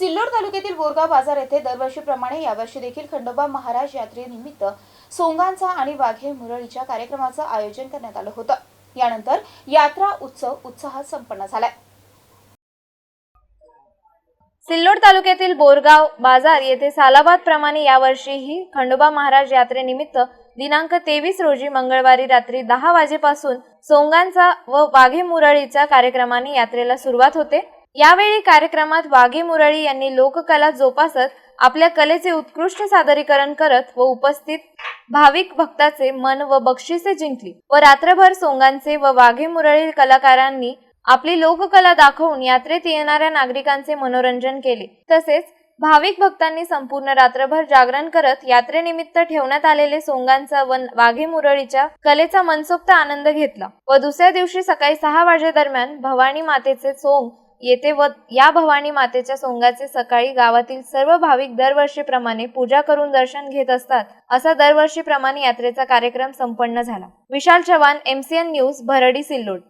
सिल्लोड तालुक्यातील बोरगाव बाजार येथे दरवर्षीप्रमाणे यावर्षी देखील खंडोबा महाराज यात्रेनिमित्त सोंगांचा आणि वाघे मुरळीच्या कार्यक्रमाचं आयोजन करण्यात आलं होतं. यानंतर यात्रा उत्सव उत्साहात संपन्न झालाय. सिल्लोड तालुक्यातील बोरगाव बाजार येथे सालाबाद प्रमाणे यावर्षीही खंडोबा महाराज यात्रेनिमित्त दिनांक तेवीस रोजी मंगळवारी रात्री दहा वाजेपासून सोंगांचा व वाघे मुरळीच्या कार्यक्रमाने यात्रेला सुरुवात होते. यावेळी कार्यक्रमात वाघे मुरळी यांनी लोककला जोपासत आपल्या कलेचे उत्कृष्ट सादरीकरण करत व उपस्थित भाविक भक्ताचे मन व बक्षिसे जिंकली व रात्रभर सोंगांचे व वाघे मुरळी कलाकारांनी आपली लोककला दाखवून यात्रेत येणाऱ्या नागरिकांचे मनोरंजन केले. तसेच भाविक भक्तांनी संपूर्ण रात्रभर जागरण करत यात्रेनिमित्त ठेवण्यात आलेले सोंगांचा व वाघे मुरळीच्या कलेचा मनसोक्त आनंद घेतला व दुसऱ्या दिवशी सकाळी सहा वाजेदरम्यान भवानी मातेचे सोंग येते व या भवानी मातेच्या सोंगाचे सकाळी गावातील सर्व भाविक दरवर्षीप्रमाणे पूजा करून दर्शन घेत असतात. असा दरवर्षीप्रमाणे यात्रेचा कार्यक्रम संपन्न झाला. Vishal Chavan MCN news Bhardi Sillod.